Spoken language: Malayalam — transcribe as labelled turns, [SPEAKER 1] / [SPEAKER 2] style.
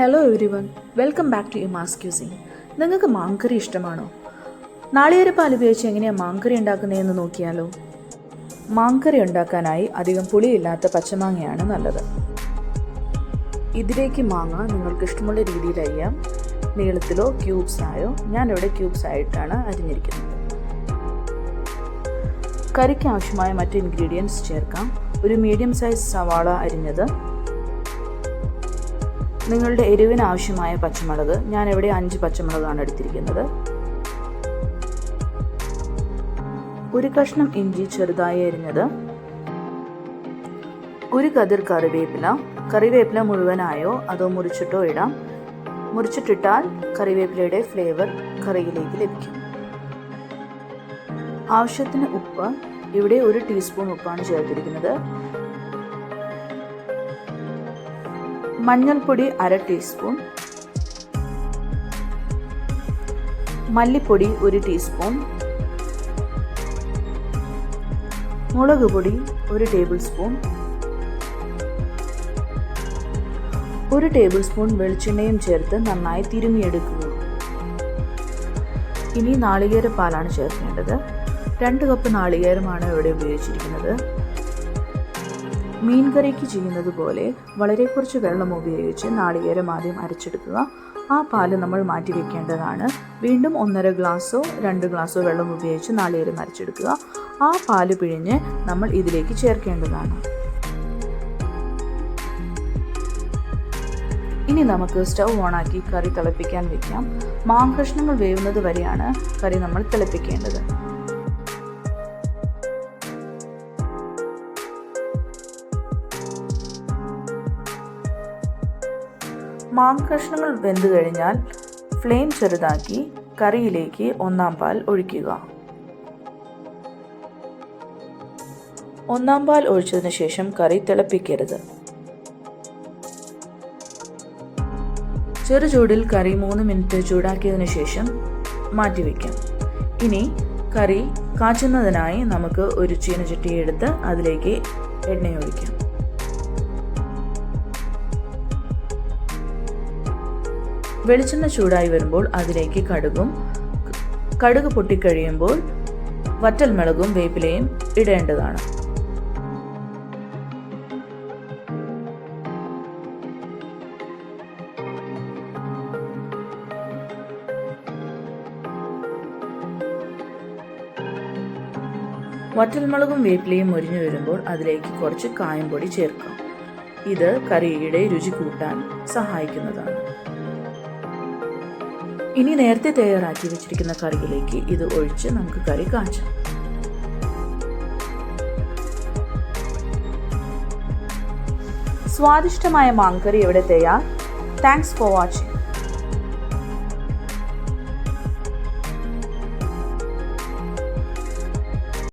[SPEAKER 1] Hello everyone welcome back to U മാസ് ക്യൂസിങ് നിങ്ങൾക്ക് മാങ്കറി ഇഷ്ടമാണോ? നാളികേരപ്പാൽ ഉപയോഗിച്ച് എങ്ങനെയാണ് മാങ്കറി ഉണ്ടാക്കുന്നതെന്ന് നോക്കിയാലോ? മാങ്കറി ഉണ്ടാക്കാനായി അധികം പുളിയില്ലാത്ത പച്ചമാങ്ങയാണ് നല്ലത്. ഇതിലേക്ക് മാങ്ങ നിങ്ങൾക്ക് ഇഷ്ടമുള്ള രീതിയിൽ അരിയാം. നീളത്തിലോ ക്യൂബ്സായോ ഞാനിവിടെ ക്യൂബ്സ് ആയിട്ടാണ് അരിഞ്ഞിരിക്കുന്നത്. കറിക്ക് ആവശ്യമായ മറ്റ് ഇൻഗ്രീഡിയൻസ് ചേർക്കാം. ഒരു മീഡിയം സൈസ് സവാള അരിഞ്ഞത് നിങ്ങളുടെ എരിവിന് ആവശ്യമായ പച്ചമുളക്. ഞാൻ ഇവിടെ അഞ്ച് പച്ചമുളകാണ് എടുത്തിരിക്കുന്നത്. ഒരു കഷ്ണം ഇഞ്ചി ചെറുതായി അരിഞ്ഞത്. ഒരു കതിർ കറിവേപ്പില. കറിവേപ്പില മുഴുവനായോ അതോ മുറിച്ചിട്ടോ ഇടാം. മുറിച്ചിട്ടിട്ടാൽ കറിവേപ്പിലയുടെ ഫ്ലേവർ കറിയിലേക്ക് ലഭിക്കും. ആവശ്യത്തിന് ഉപ്പ്. ഇവിടെ ഒരു ടീസ്പൂൺ ഉപ്പാണ് ചേർത്തിരിക്കുന്നത്. മഞ്ഞൾപ്പൊടി അര ടീസ്പൂൺ. മല്ലിപ്പൊടി ഒരു ടീസ്പൂൺ. മുളക് പൊടി ഒരു ടേബിൾ സ്പൂൺ. ഒരു ടേബിൾ സ്പൂൺ വെളിച്ചെണ്ണയും ചേർത്ത് നന്നായി തിരുമിയെടുക്കുക ഇനി നാളികേര പാലാണ് ചേർക്കേണ്ടത്. രണ്ട് കപ്പ് നാളികേരമാണ് ഇവിടെ ഉപയോഗിച്ചിരിക്കുന്നത്. മീൻ കറിക്ക് ചെയ്യുന്നത് പോലെ വളരെ കുറച്ച് വെള്ളം ഉപയോഗിച്ച് നാളികേരം ആദ്യം അരച്ചെടുക്കുക. ആ പാൽ നമ്മൾ മാറ്റി വെക്കേണ്ടതാണ്. വീണ്ടും ഒന്നര ഗ്ലാസ്സോ രണ്ട് ഗ്ലാസ്സോ വെള്ളം ഉപയോഗിച്ച് നാളികേരം അരച്ചെടുക്കുക. ആ പാൽ പിഴിഞ്ഞ് നമ്മൾ ഇതിലേക്ക് ചേർക്കേണ്ടതാണ്. ഇനി നമുക്ക് സ്റ്റൗ ഓണാക്കി കറി തിളപ്പിക്കാൻ വെക്കാം. മാങ്കഷ്ണങ്ങൾ വേവുന്നത് വരെയാണ് കറി നമ്മൾ തിളപ്പിക്കേണ്ടത്. മാങ്കഷ്ണങ്ങൾ വെന്തു കഴിഞ്ഞാൽ ഫ്ലെയിം ചെറുതാക്കി കറിയിലേക്ക് ഒന്നാം പാൽ ഒഴിക്കുക. ഒന്നാം പാൽ ഒഴിച്ചതിന് ശേഷം കറി തിളപ്പിക്കരുത്. ചെറു ചൂടിൽ കറി മൂന്ന് മിനിറ്റ് ചൂടാക്കിയതിനു ശേഷം മാറ്റിവെക്കാം ഇനി കറി കാച്ചുന്നതിനായി നമുക്ക് ഒരു ചീനച്ചട്ടി എടുത്ത് അതിലേക്ക് എണ്ണയൊഴിക്കാം വെളിച്ചെണ്ണ ചൂടായി വരുമ്പോൾ അതിലേക്ക് കടുകും കടുക് പൊട്ടിക്കഴിയുമ്പോൾ വറ്റൽമുളകും വേപ്പിലയും ഇടേണ്ടതാണ്. വറ്റൽമുളകും വേപ്പിലയും മുരിഞ്ഞു വരുമ്പോൾ അതിലേക്ക് കുറച്ച് കായംപൊടി ചേർക്കാം. ഇത് കറിയുടെ രുചി കൂട്ടാൻ സഹായിക്കുന്നതാണ്. ഇനി നേരത്തെ തയ്യാറാക്കി വെച്ചിരിക്കുന്ന കറിയിലേക്ക് ഇത് ഒഴിച്ച് നമുക്ക് കറി കാച്ചാം. സ്വാദിഷ്ടമായ മാങ്കറി ഇവിടെ തയ്യാർ താങ്ക്സ് ഫോർ വാച്ചിങ്